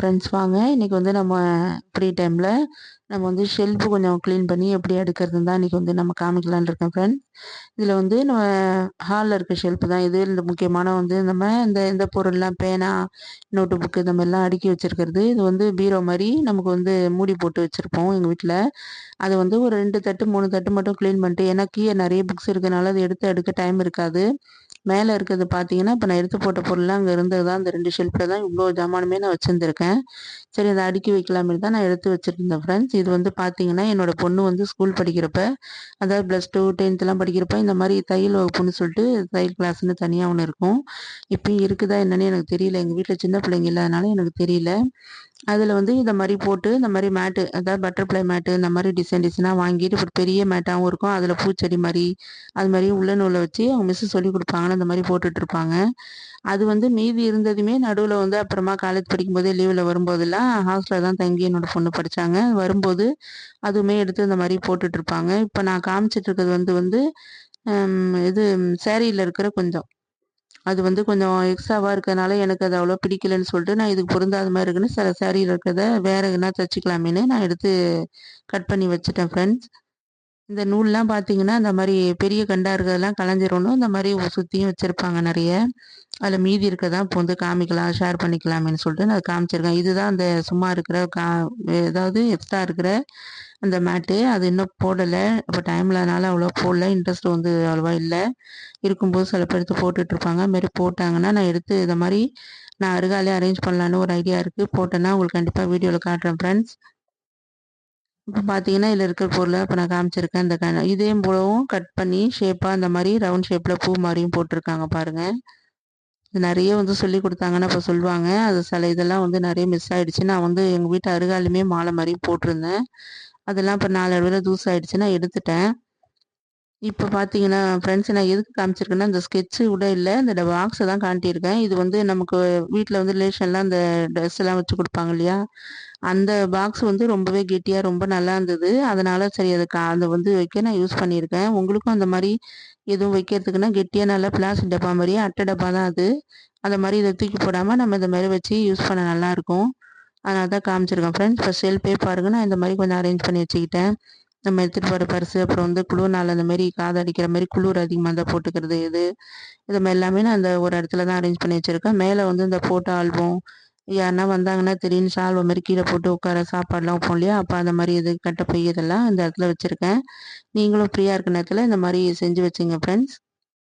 Friends வாங்க. இன்றைக்கி வந்து நம்ம ஃப்ரீ டைமில் நம்ம வந்து ஷெல்ஃபு கொஞ்சம் க்ளீன் பண்ணி எப்படி எடுக்கிறதுன்னு தான் இன்றைக்கி வந்து நம்ம காமிக்கலான்னு இருக்கேன் ஃப்ரெண்ட்ஸ் இதில் வந்து நம்ம ஹாலில் இருக்க ஷெல்ஃபு தான் இது. இந்த முக்கியமான வந்து நம்ம இந்த இந்த பொருள்லாம் பேனா நோட்டு புக்கு இந்த மாதிரிலாம் அடுக்கி வச்சுருக்கிறது. இது வந்து பீரோ மாதிரி நமக்கு வந்து மூடி போட்டு வச்சுருப்போம் எங்கள் வீட்டில் அது வந்து ஒரு ரெண்டு தட்டு மூணு தட்டு மட்டும் க்ளீன் பண்ணிட்டு ஏன்னா கீழே நிறைய புக்ஸ் இருக்கிறனால அதை எடுத்து எடுக்க டைம் இருக்காது. மேலே இருக்கிறது பார்த்தீங்கன்னா இப்போ நான் எடுத்து போட்ட பொருள்லாம் அங்கே இருந்தது தான் அந்த ரெண்டு ஷெல்ஃபில் தான் இவ்வளோ ஜாமானுமே நான் வச்சுருந்துருக்கேன். சரி அதை அடுக்கி வைக்கலாமே தான் நான் எடுத்து வச்சுருந்தேன் ஃப்ரெண்ட்ஸ் இது வந்து பார்த்தீங்கன்னா என்னோட பொண்ணு வந்து ஸ்கூல் படிக்கிறப்ப அதாவது ப்ளஸ் டூ டென்த்லாம் படிக்கிறப்ப இந்த மாதிரி தையல் வகுப்புன்னு சொல்லிட்டு தையல் கிளாஸ்னு தனியாக ஒன்று இருக்கும். இப்போயும் இருக்குதா என்னன்னு எனக்கு தெரியல. எங்கள் வீட்டில் சின்ன பிள்ளைங்க இல்லாதனால எனக்கு தெரியல. அதில் வந்து இந்த மாதிரி போட்டு இந்த மாதிரி மேட்டு அதாவது பட்டர்ஃப்ளை மேட்டு இந்த மாதிரி டிசைன் டிசைனாக வாங்கிட்டு இப்போ பெரிய மேட்டாகவும் இருக்கும். அதில் பூச்செடி மாதிரி அது மாதிரி உள்ள நூலை வச்சு அவங்க மிஸ்ஸு சொல்லி கொடுப்பாங்கன்னு அந்த மாதிரி போட்டுட்ருப்பாங்க அது வந்து மீதி இருந்ததுமே நடுவில் வந்து அப்புறமா காலேஜ் படிக்கும்போதே லீவில் வரும்போதெல்லாம் ஹாஸ்டலில் தான் தங்கி என்னோடய பொண்ணு படித்தாங்க வரும்போது அதுவுமே எடுத்து இந்த மாதிரி போட்டுட்ருப்பாங்க இப்போ நான் காமிச்சிட்ருக்கிறது வந்து வந்து இது சேரீயில் இருக்கிற கொஞ்சம். அது வந்து கொஞ்சம் எக்ஸ்ட்ராவாக இருக்கிறதுனால எனக்கு அது அவ்வளோ பிடிக்கலன்னு சொல்லிட்டு நான் இதுக்கு பொருந்தாத மாதிரி இருக்குன்னு சில சேரீ இருக்கிறத வேறு எதுனா தைச்சிக்கலாமேன்னு நான் எடுத்து கட் பண்ணி வச்சுட்டேன் ஃப்ரெண்ட்ஸ் இந்த நூல்லாம் பார்த்தீங்கன்னா இந்த மாதிரி பெரிய கண்டாக இருக்கிறதெல்லாம் கலைஞ்சிரணும் இந்த மாதிரி சுற்றியும் வச்சுருப்பாங்க நிறைய. அதில் மீதி இருக்கதான் இப்போ வந்து காமிக்கலாம் ஷேர் பண்ணிக்கலாமேன்னு சொல்லிட்டு நான் காமிச்சிருக்கேன். இதுதான் அந்த சும்மா இருக்கிற கா ஏதாவது எக்ஸ்ட்ரா இருக்கிற அந்த மேட்டு அது இன்னும் போடலை. இப்போ டைம்லனால அவ்வளோ போடல. இன்ட்ரெஸ்ட் வந்து அவ்வளோவா இல்லை. இருக்கும்போது சில பேர் எடுத்து போட்டுட்ருப்பாங்க அதுமாரி போட்டாங்கன்னா நான் எடுத்து இதை மாதிரி நான் அருகாலே அரேஞ்ச் பண்ணலான்னு ஒரு ஐடியா இருக்குது போட்டேன்னா உங்களுக்கு கண்டிப்பாக வீடியோவில் காட்டுறேன் ஃப்ரெண்ட்ஸ் இப்போ பார்த்தீங்கன்னா இதில் இருக்கிற பொருளை இப்போ நான் காமிச்சிருக்கேன். இந்த கண் இதே போலவும் கட் பண்ணி ஷேப்பாக அந்த மாதிரி ரவுண்ட் ஷேப்பில் பூ மாதிரியும் போட்டிருக்காங்க பாருங்கள் இது நிறைய வந்து சொல்லி கொடுத்தாங்கன்னா இப்போ சொல்லுவாங்க. அது சில இதெல்லாம் வந்து நிறைய மிஸ் ஆகிடுச்சு நான் வந்து எங்கள் வீட்டு அருகாலுமே மாலை மாதிரி போட்டிருந்தேன். அதெல்லாம் இப்போ நாலு அளவில் தூசு ஆகிடுச்சு நான் எடுத்துட்டேன். இப்போ பார்த்தீங்கன்னா ஃப்ரெண்ட்ஸ் நான் எதுக்கு காமிச்சிருக்கேன்னா இந்த ஸ்கெட்சு கூட இல்லை. இந்த பாக்ஸை தான் காட்டியிருக்கேன். இது வந்து நமக்கு வீட்டில் வந்து ரிலேஷன்லாம் அந்த ட்ரெஸ் எல்லாம் வச்சு கொடுப்பாங்க இல்லையா? அந்த பாக்ஸ் வந்து ரொம்பவே கெட்டியாக ரொம்ப நல்லா இருந்தது. அதனால் சரி அதுக்கு அதை வந்து வைக்க நான் யூஸ் பண்ணியிருக்கேன். உங்களுக்கும் அந்த மாதிரி எதுவும் வைக்கிறதுக்குன்னா கெட்டியாக நல்லா பிளாஸ்டிக் டப்பா மாதிரியே அட்டை டப்பா தான் அது. அந்த மாதிரி இதை தூக்கி போடாமல் நம்ம இந்த மாதிரி வச்சு யூஸ் பண்ண நல்லாயிருக்கும் அதனால தான் காமிச்சிருக்கேன். ஃப்ரெண்ட்ஸ் இப்போ செல்ஃபே பாருங்கள் நான் இந்த மாதிரி கொஞ்சம் அரேஞ்ச் பண்ணி வச்சுக்கிட்டேன். நம்ம எடுத்துகிட்டு போகிற பரிசு அப்புறம் வந்து குளிர் நாள் அந்த மாதிரி காது அடிக்கிற மாதிரி குளிர் அதிகமாக இருந்தால் போட்டுக்கிறது இது. இது மாதிரி எல்லாமே நான் அந்த ஒரு இடத்துல தான் அரேஞ்ச் பண்ணி வச்சுருக்கேன். மேலே வந்து இந்த ஃபோட்டோ ஆல்பம் யாருன்னா வந்தாங்கன்னா திடீர்னு சால்வை மாதிரி கீழே போட்டு உட்கார சாப்பாடுலாம் வைப்போம் இல்லையா? அப்போ அந்த மாதிரி இது கட்ட பொய் இதெல்லாம் இந்த இடத்துல வச்சுருக்கேன். நீங்களும் ஃப்ரீயாக இருக்க நேரத்தில் இந்த மாதிரி செஞ்சு வச்சுங்க ஃப்ரெண்ட்ஸ்